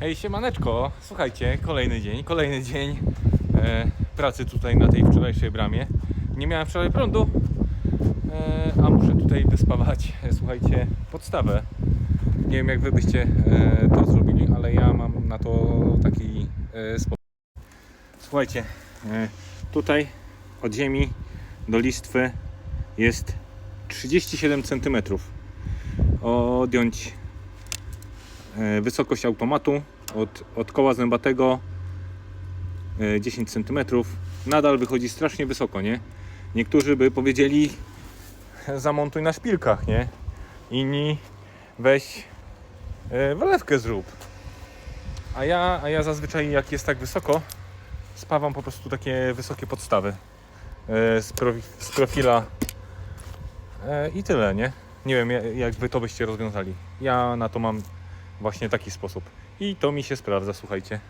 Hej, siemaneczko, słuchajcie, kolejny dzień, kolejny dzień e, pracy tutaj na tej wczorajszej bramie. Nie miałem wczoraj prądu, e, a muszę tutaj wyspawać, e, słuchajcie, podstawę. Nie wiem jak wy byście e, to zrobili, ale ja mam na to taki e, sposób. Słuchajcie, e, tutaj od ziemi do listwy jest 37 cm. Odjąć wysokość automatu od, od koła zębatego e, 10 cm. Nadal wychodzi strasznie wysoko, nie? Niektórzy by powiedzieli zamontuj na szpilkach, nie? Inni weź e, wylewkę zrób. A ja, a ja zazwyczaj jak jest tak wysoko, spawam po prostu takie wysokie podstawy e, z, profi, z profila e, i tyle, nie? Nie wiem ja- jak wy to byście rozwiązali. Ja na to mam właśnie taki sposób. I to mi się sprawdza, słuchajcie.